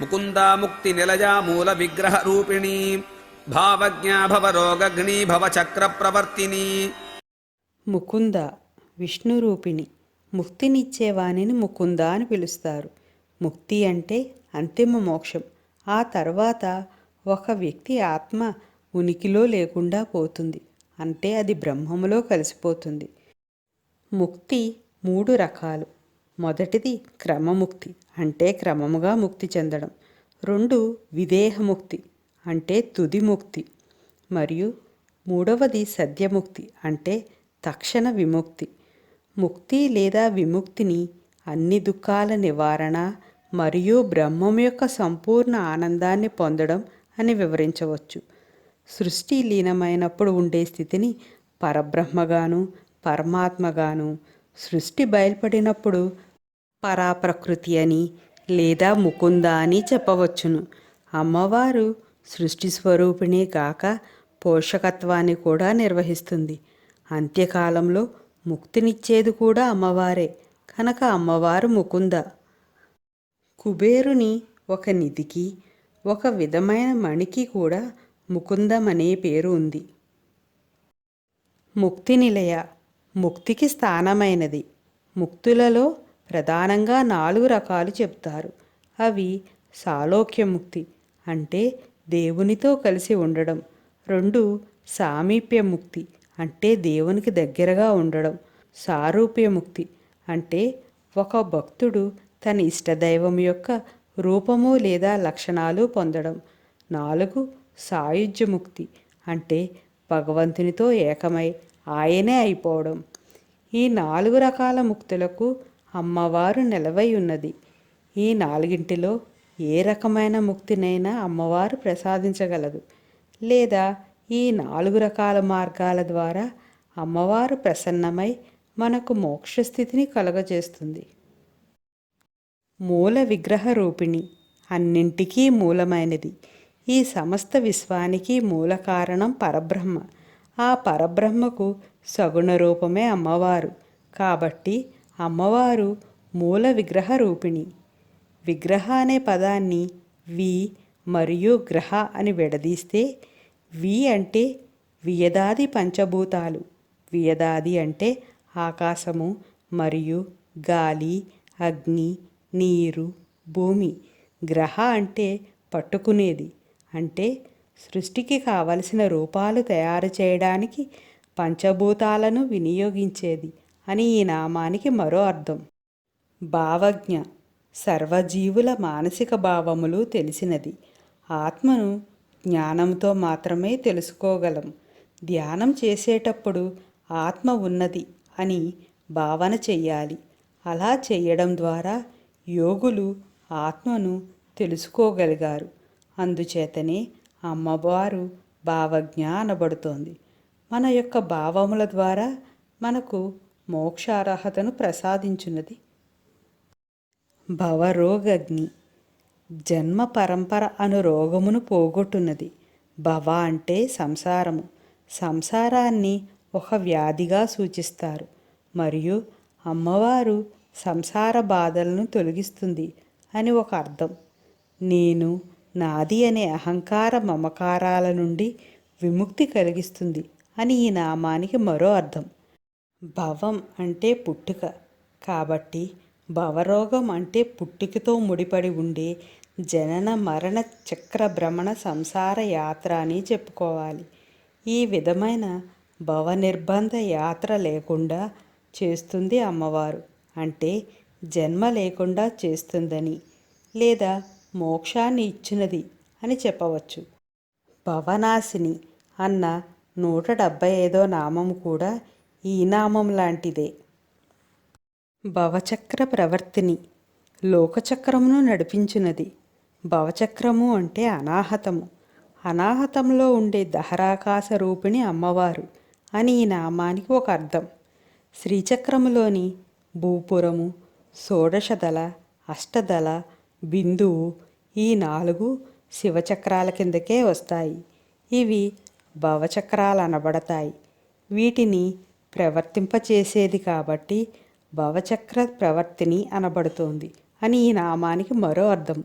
ముకుందాముక్తి నిలయా మూల విగ్రహ రూపిణీ భావజ్ఞా భవరోగగ్ని భవచక్ర ప్రవర్తిని ముకుంద విష్ణు రూపిణి ముక్తినిచ్చేవానిని ముకుంద అని పిలుస్తారు. ముక్తి అంటే అంతిమ మోక్షం. ఆ తర్వాత ఒక వ్యక్తి ఆత్మ ఉనికిలో లేకుండా పోతుంది. అంటే అది బ్రహ్మములో కలిసిపోతుంది. ముక్తి మూడు రకాలు. మొదటిది క్రమముక్తి. అంటే క్రమముగా ముక్తి చెందడం. రెండు విదేహముక్తి అంటే తుది ముక్తి. మరియు మూడవది సద్యముక్తి అంటే తక్షణ విముక్తి. ముక్తి లేదా విముక్తిని అన్ని దుఃఖాల నివారణ మరియు బ్రహ్మం యొక్క సంపూర్ణ ఆనందాన్ని పొందడం అని వివరించవచ్చు. సృష్టి లీనమైనప్పుడు ఉండే స్థితిని పరబ్రహ్మగాను పరమాత్మగాను సృష్టి బయలుపడినప్పుడు పరాప్రకృతి అని లేదా ముకుంద అని చెప్పవచ్చును. అమ్మవారు సృష్టి స్వరూపిణే కాక పోషకత్వాన్ని కూడా నిర్వహిస్తుంది. అంత్యకాలంలో ముక్తినిచ్చేది కూడా అమ్మవారే. కనుక అమ్మవారు ముకుంద. కుబేరుని ఒక నిధికి ఒక విధమైన మణికి కూడా ముకుందం అనే పేరు ఉంది. ముక్తి నిలయ ముక్తికి స్థానమైనది. ముక్తులలో ప్రధానంగా నాలుగు రకాలు చెప్తారు. అవి సాలోక్యముక్తి అంటే దేవునితో కలిసి ఉండడం. రెండు సామీప్యముక్తి అంటే దేవునికి దగ్గరగా ఉండడం. సారూప్యముక్తి అంటే ఒక భక్తుడు తన ఇష్టదైవం యొక్క రూపము లేదా లక్షణాలు పొందడం. నాలుగు సాయుధ్యముక్తి అంటే భగవంతునితో ఏకమై ఆయనే అయిపోవడం. ఈ నాలుగు రకాల ముక్తులకు అమ్మవారు నిలవై ఉన్నది. ఈ నాలుగింటిలో ఏ రకమైన ముక్తినైనా అమ్మవారు ప్రసాదించగలదు. లేదా ఈ నాలుగు రకాల మార్గాల ద్వారా అమ్మవారు ప్రసన్నమై మనకు మోక్షస్థితిని కలుగజేస్తుంది. మూల విగ్రహ రూపిణి అన్నింటికీ మూలమైనది. ఈ సమస్త విశ్వానికి మూల కారణం పరబ్రహ్మ. ఆ పరబ్రహ్మకు సగుణ రూపమే అమ్మవారు. కాబట్టి అమ్మవారు మూల విగ్రహ రూపిణి. విగ్రహ అనే పదాన్ని వి మరియు గ్రహ అని విడదీస్తే వి అంటే వియదాది పంచభూతాలు. వియదాది అంటే ఆకాశము మరియు గాలి అగ్ని నీరు భూమి. గ్రహ అంటే పట్టుకునేది. అంటే సృష్టికి కావలసిన రూపాలు తయారు చేయడానికి పంచభూతాలను వినియోగించేది. అని ఈ నామానికి మరో అర్థం. భావజ్ఞ సర్వజీవుల మానసిక భావములు తెలిసినది. ఆత్మను జ్ఞానంతో మాత్రమే తెలుసుకోగలం. ధ్యానం చేసేటప్పుడు ఆత్మ ఉన్నది అని భావన చెయ్యాలి. అలా చేయడం ద్వారా యోగులు ఆత్మను తెలుసుకోగలిగారు. అందుచేతనే అమ్మవారు భావజ్ఞ అనబడుతోంది. మన యొక్క భావముల ద్వారా మనకు మోక్షార్హతను ప్రసాదించున్నది. భవరోగగ్ని జన్మ పరంపర అను రోగమును పోగొట్టున్నది. భవ అంటే సంసారము. సంసారాన్ని ఒక వ్యాధిగా సూచిస్తారు. మరియు అమ్మవారు సంసార బాధలను తొలగిస్తుంది అని ఒక అర్థం. నేను నాది అనే అహంకార మమకారాల నుండి విముక్తి కలిగిస్తుంది అని ఈ నామానికి మరో అర్థం. భవం అంటే పుట్టుక. కాబట్టి భవరోగం అంటే పుట్టుకతో ముడిపడి ఉండే జనన మరణ చక్ర భ్రమణ సంసార యాత్ర అని చెప్పుకోవాలి. ఈ విధమైన భవ నిర్బంధ యాత్ర లేకుండా చేస్తుంది అమ్మవారు. అంటే జన్మ లేకుండా చేస్తుందని లేదా మోక్షాన్ని ఇచ్చినది అని చెప్పవచ్చు. భవనాశిని అన్న నూట డెబ్భై ఐదో నామం కూడా ఈ నామం లాంటిదే. భవచక్ర ప్రవర్తిని లోకచక్రమును నడిపించున్నది భవచక్రము అంటే అనాహతము. అనాహతంలో ఉండే దహరాకాశ రూపిణి అమ్మవారు అని ఈ నామానికి ఒక అర్థం. శ్రీచక్రములోని భూపురము షోడశదళ అష్టదళ బిందువు ఈ నాలుగు శివచక్రాల కిందకే వస్తాయి. ఇవి భవచక్రాలు అనబడతాయి వీటిని ప్రవర్తింపచేసేది కాబట్టి భవచక్ర ప్రవర్తిని అనబడుతోంది అని ఈ నామానికి మరో అర్థం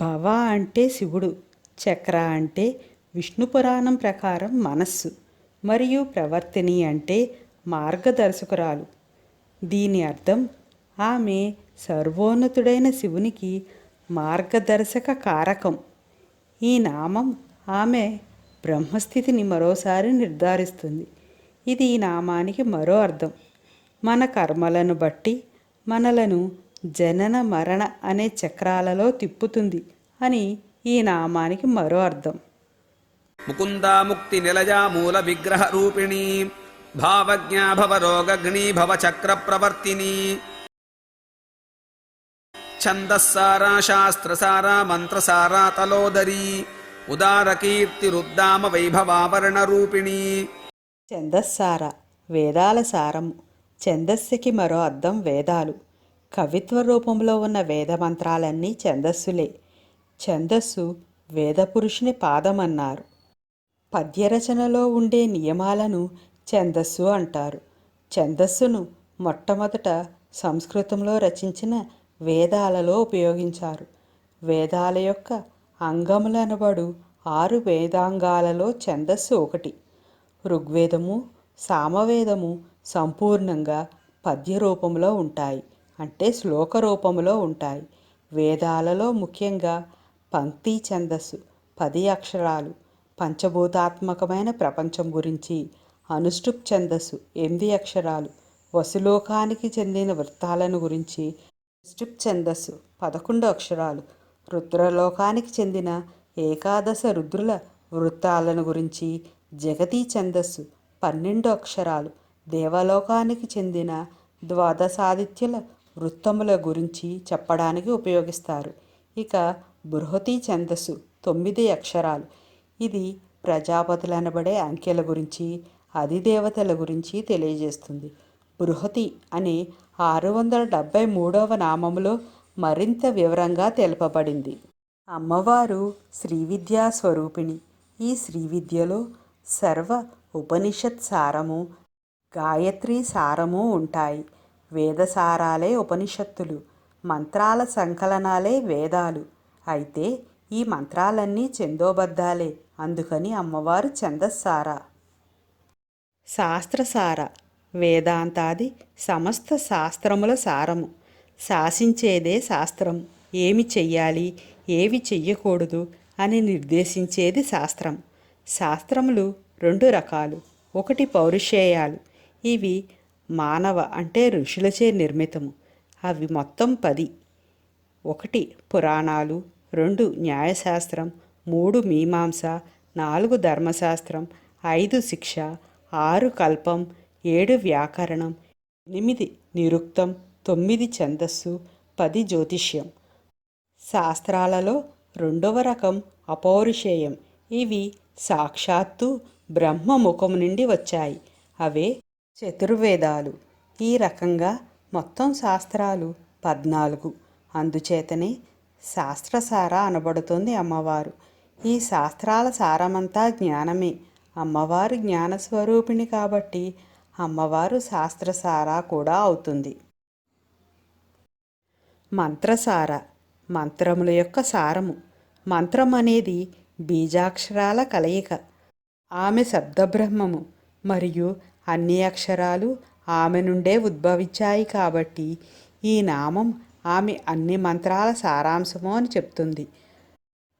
భవ అంటే శివుడు చక్ర అంటే విష్ణు పురాణం ప్రకారం మనస్సు మరియు ప్రవర్తిని అంటే మార్గదర్శకురాలు. దీని అర్థం ఆమె సర్వోన్నతుడైన శివునికి మార్గదర్శక కారకం. ఈ నామం ఆమె బ్రహ్మస్థితిని మరోసారి నిర్ధారిస్తుంది. ఇది ఈ నామానికి మరో అర్థం. మన కర్మలను బట్టి మనలను జనన మరణ అనే చక్రాలలో తిప్పుతుంది అని ఈ నామానికి మరో అర్థం. ముకుందా ముక్తి నిలజా మూల విగ్రహ రూపిణి భావజ్ఞా భవ రోగగ్ని భవ చక్ర ప్రవర్తిని ఛందస్సారా శాస్త్రసారా మంత్రసారా తలోదరీ ఉదార కీర్తిరుద్దామ వైభవావరణ రూపిణీ ఛందస్సార వేదాల సారము. ఛందస్సుకి మరో అర్థం వేదాలు. కవిత్వ రూపంలో ఉన్న వేద మంత్రాలన్నీ ఛందస్సులే. ఛందస్సు వేదపురుషుని పాదమన్నారు. పద్యరచనలో ఉండే నియమాలను ఛందస్సు అంటారు. ఛందస్సును మొట్టమొదట సంస్కృతంలో రచించిన వేదాలలో ఉపయోగించారు. వేదాల యొక్క అంగములనబడు ఆరు వేదాంగాలలో ఛందస్సు ఒకటి. ఋగ్వేదము సామవేదము సంపూర్ణంగా పద్య రూపంలో ఉంటాయి. అంటే శ్లోక రూపంలో ఉంటాయి. వేదాలలో ముఖ్యంగా పంక్తి ఛందస్సు పది అక్షరాలు పంచభూతాత్మకమైన ప్రపంచం గురించి అనుష్టుప్ ఛందస్సు ఎనిమిది అక్షరాలు వసులోకానికి చెందిన వృత్తాలను గురించి అనుష్టుప్ ఛందస్సు పదకొండు అక్షరాలు రుద్రలోకానికి చెందిన ఏకాదశ రుద్రుల వృత్తాలను గురించి జగతీ ఛందస్సు పన్నెండు అక్షరాలు దేవలోకానికి చెందిన ద్వాదశాదిత్యుల వృత్తముల గురించి చెప్పడానికి ఉపయోగిస్తారు. ఇక బృహతి ఛందస్సు తొమ్మిది అక్షరాలు. ఇది ప్రజాపతులనబడే అంకెల గురించి అధిదేవతల గురించి తెలియజేస్తుంది. బృహతి అనే ఆరు వందల డెబ్భై మూడవ నామములో మరింత వివరంగా తెలుపబడింది. అమ్మవారు శ్రీ విద్యా స్వరూపిణి ఈ శ్రీవిద్యలో విద్యలో సర్వ ఉపనిషత్ సారము గాయత్రి సారము ఉంటాయి. వేదసారాలే ఉపనిషత్తులు మంత్రాల సంకలనాలే వేదాలు. అయితే ఈ మంత్రాలన్నీ చందోబద్ధాలే అందుకని అమ్మవారు ఛందస్సారా. శాస్త్రసార వేదాంతాది సమస్త శాస్త్రముల సారము. శాసించేదే శాస్త్రం ఏమి చెయ్యాలి ఏవి చెయ్యకూడదు అని నిర్దేశించేది శాస్త్రం. శాస్త్రములు రెండు రకాలు. ఒకటి పౌరుషేయాలు. ఇవి మానవ అంటే ఋషులచే నిర్మితము. అవి మొత్తం పది. ఒకటి పురాణాలు రెండు న్యాయశాస్త్రం మూడు మీమాంస నాలుగు ధర్మశాస్త్రం ఐదు శిక్ష ఆరు కల్పం ఏడు వ్యాకరణం ఎనిమిది నిరుక్తం తొమ్మిది ఛందస్సు పది జ్యోతిష్యం. శాస్త్రాలలో రెండవ రకం అపౌరుషేయం. ఇవి సాక్షాత్తు బ్రహ్మ ముఖం నుండి వచ్చాయి. అవే చతుర్వేదాలు. ఈ రకంగా మొత్తం శాస్త్రాలు పద్నాలుగు. అందుచేతనే శాస్త్రసార అనబడుతుంది అమ్మవారు. ఈ శాస్త్రాల సారమంతా జ్ఞానమే. అమ్మవారు జ్ఞానస్వరూపిణి కాబట్టి అమ్మవారు శాస్త్రసార కూడా అవుతుంది. మంత్రసార. మంత్రముల యొక్క సారము. మంత్రం అనేది బీజాక్షరాల కలయిక. ఆమె శబ్దబ్రహ్మము. మరియు అన్ని అక్షరాలు ఆమె నుండే ఉద్భవించాయి కాబట్టి ఈ నామం ఆమె అన్ని మంత్రాల సారాంశము అని చెప్తుంది.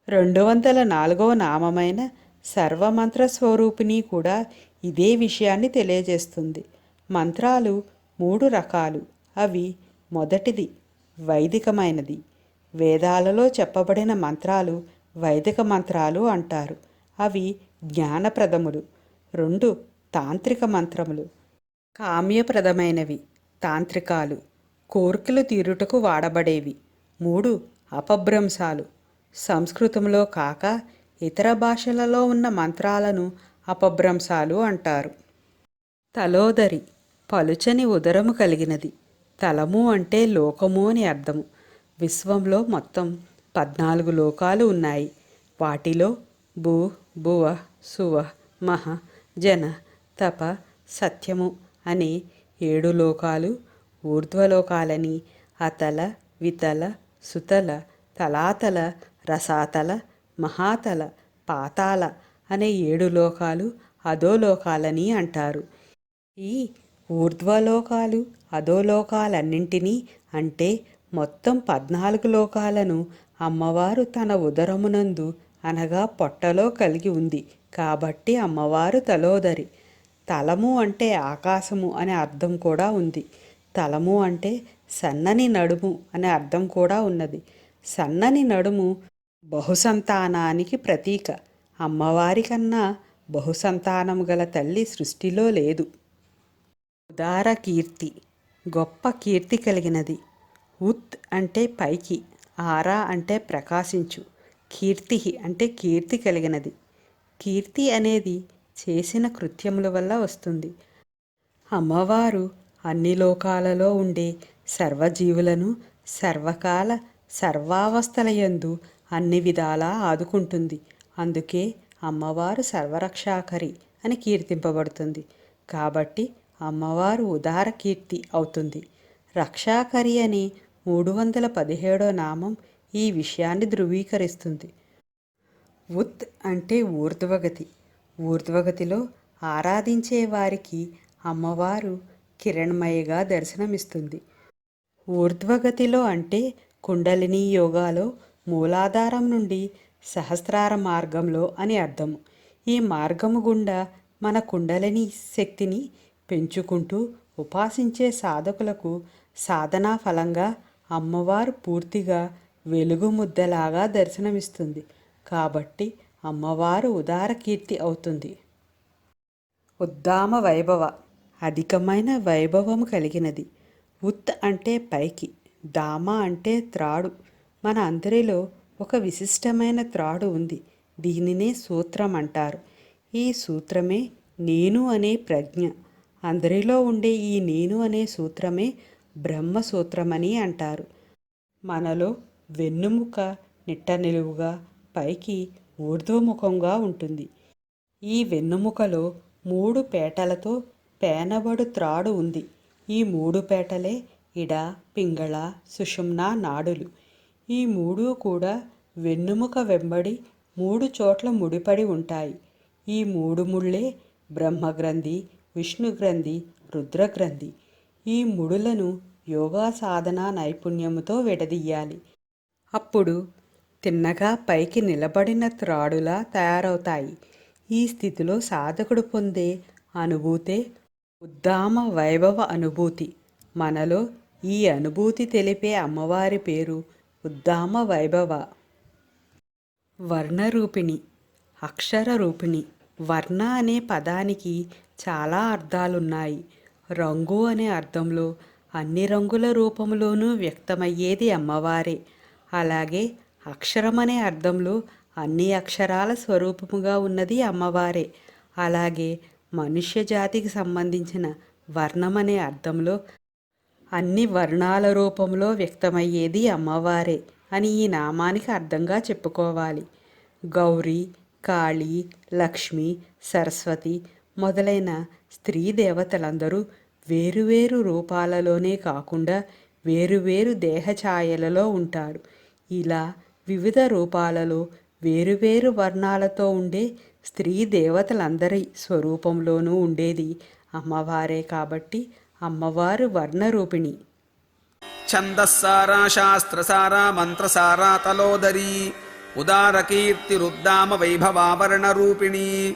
రెండు వందల నాలుగవ నామమైన సర్వమంత్ర స్వరూపిణి కూడా ఇదే విషయాన్ని తెలియజేస్తుంది. మంత్రాలు మూడు రకాలు. అవి మొదటిది వైదికమైనది. వేదాలలో చెప్పబడిన మంత్రాలు వైదిక మంత్రాలు అంటారు. అవి జ్ఞానప్రదములు. రెండు తాంత్రిక మంత్రములు. కామ్యప్రదమైనవి తాంత్రికాలు. కోర్కెలు తీరుటకు వాడబడేవి. మూడు అపభ్రంశాలు. సంస్కృతంలో కాక ఇతర భాషలలో ఉన్న మంత్రాలను అపభ్రంశాలు అంటారు. తలోదరి పలుచని ఉదరము కలిగినది. తలము అంటే లోకము అని అర్థము. విశ్వంలో మొత్తం పద్నాలుగు లోకాలు ఉన్నాయి. వాటిలో భూ భువ సువ మహ జన తప సత్యము అనే ఏడు లోకాలు ఊర్ధ్వలోకాలని అతల వితల సుతల తలాతల రసాతల మహాతల పాతాల అనే ఏడు లోకాలు అధోలోకాలని అంటారు. ఈ ఊర్ధ్వలోకాలు అధోలోకాలన్నింటినీ అంటే మొత్తం పద్నాలుగు లోకాలను అమ్మవారు తన ఉదరమునందు అనగా పొట్టలో కలిగి ఉంది. కాబట్టి అమ్మవారు తలోదరి. తలము అంటే ఆకాశము అనే అర్థం కూడా ఉంది. తలము అంటే సన్నని నడుము అనే అర్థం కూడా ఉన్నది. సన్నని నడుము బహుసంతానానికి ప్రతీక. అమ్మవారి కన్నా బహుసంతానం గల తల్లి సృష్టిలో లేదు. ఉదార కీర్తి. గొప్ప కీర్తి కలిగినది. ఉత్ అంటే పైకి. ఆరా అంటే ప్రకాశించు. కీర్తి అంటే కీర్తి కలిగినది. కీర్తి అనేది చేసిన కృత్యముల వల్ల వస్తుంది. అమ్మవారు అన్ని లోకాలలో ఉండే సర్వజీవులను సర్వకాల సర్వావస్థలయందు అన్ని విధాలా ఆదుకుంటుంది. అందుకే అమ్మవారు సర్వరక్షాకరి అని కీర్తింపబడుతుంది. కాబట్టి అమ్మవారు ఉదార కీర్తి అవుతుంది. రక్షాకరి అని మూడు వందల పదిహేడో నామం ఈ విషయాన్ని ధృవీకరిస్తుంది. ఉత్ అంటే ఊర్ధ్వగతి. ఊర్ధ్వగతిలో ఆరాధించే వారికి అమ్మవారు కిరణ్మయగా దర్శనమిస్తుంది. ఊర్ధ్వగతిలో అంటే కుండలిని యోగాలో మూలాధారం నుండి సహస్రార మార్గంలో అని అర్థము ఈ మార్గము గుండా మన కుండలిని శక్తిని పెంచుకుంటూ ఉపాసించే సాధకులకు సాధనా ఫలంగా అమ్మవారు పూర్తిగా వెలుగు ముద్దలాగా దర్శనమిస్తుంది. కాబట్టి అమ్మవారు ఉదార కీర్తి అవుతుంది. ఉద్దామ వైభవ. అధికమైన వైభవము కలిగినది. ఉత్ అంటే పైకి దామ అంటే త్రాడు. మన అందరిలో ఒక విశిష్టమైన త్రాడు ఉంది. దీనినే సూత్రం అంటారు. ఈ సూత్రమే నేను అనే ప్రజ్ఞ. అందరిలో ఉండే ఈ నేను అనే సూత్రమే బ్రహ్మసూత్రమని అంటారు. మనలో వెన్నుముక నిట్ట నిలువుగా పైకి ఊర్ధ్వముఖంగా ఉంటుంది. ఈ వెన్నుముకలో మూడు పేటలతో పేనబడు త్రాడు ఉంది. ఈ మూడు పేటలే ఇడ పింగళ సుషుమ్న నాడులు. ఈ మూడు కూడా వెన్నుముక వెంబడి మూడు చోట్ల ముడిపడి ఉంటాయి. ఈ మూడు ముళ్ళే బ్రహ్మగ్రంథి విష్ణుగ్రంథి రుద్రగ్రంథి. ఈ ముడులను యోగా సాధన నైపుణ్యముతో విడదీయాలి. అప్పుడు తిన్నగా పైకి నిలబడిన త్రాడులా తయారవుతాయి. ఈ స్థితిలో సాధకుడు పొందే అనుభూతే ఉద్దామ వైభవ అనుభూతి. మనలో ఈ అనుభూతి తెలిపే అమ్మవారి పేరు ఉద్దామ వైభవ. వర్ణరూపిణి అక్షర రూపిణి వర్ణ అనే పదానికి చాలా అర్థాలున్నాయి. రంగు అనే అర్థంలో అన్ని రంగుల రూపంలోనూ వ్యక్తమయ్యేది అమ్మవారే. అలాగే అక్షరం అనే అర్థంలో అన్ని అక్షరాల స్వరూపముగా ఉన్నది అమ్మవారే. అలాగే మనుష్య జాతికి సంబంధించిన వర్ణం అనే అర్థంలో అన్ని వర్ణాల రూపంలో వ్యక్తమయ్యేది అమ్మవారే అని ఈ నామానికి అర్థంగా చెప్పుకోవాలి. గౌరీ కాళీ లక్ష్మి సరస్వతి మొదలైన స్త్రీ దేవతలందరూ వేరువేరు రూపాలలోనే కాకుండా వేరువేరు దేహఛాయలలో ఉంటారు ఇలా వివిధ రూపాలలో వేరువేరు వర్ణాలతో ఉండే స్త్రీ దేవతలందరి స్వరూపంలోనూ ఉండేది. అమ్మవారే కాబట్టి అమ్మవారు వర్ణరూపిణి. ఛందస్సారా శాస్త్రసారా మంత్రసారా తలోదరీ ఉదారకీర్తిరుద్దామ వైభవావరణ రూపిణీ